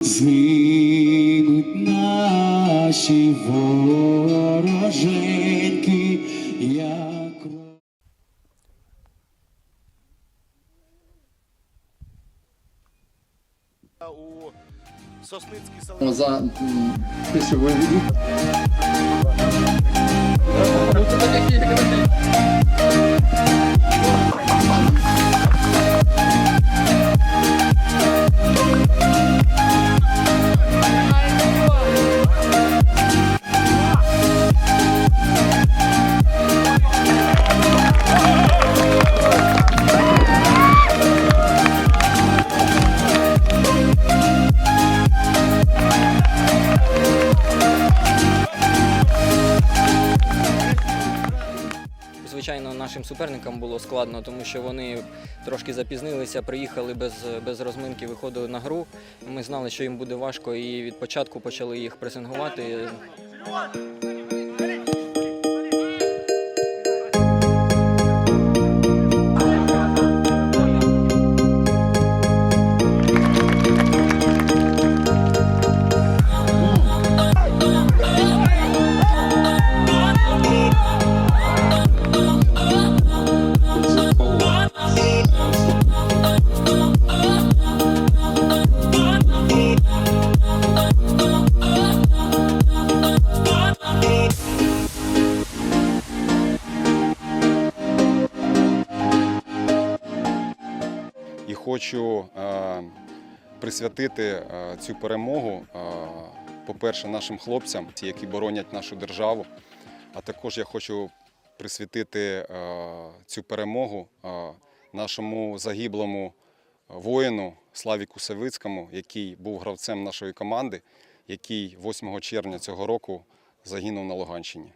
згинуть наші вороженьки, як у Сосницький салон. за м, Звичайно, нашим суперникам було складно, тому що вони трошки запізнилися, приїхали без, без розминки, виходили на гру. Ми знали, що їм буде важко, і від початку почали їх пресингувати. Хочу е, присвятити е, цю перемогу, е, по-перше, нашим хлопцям, які боронять нашу державу. А також я хочу присвятити цю перемогу нашому загиблому воїну Славіку Савицькому, який був гравцем нашої команди, який 8 червня цього року загинув на Луганщині.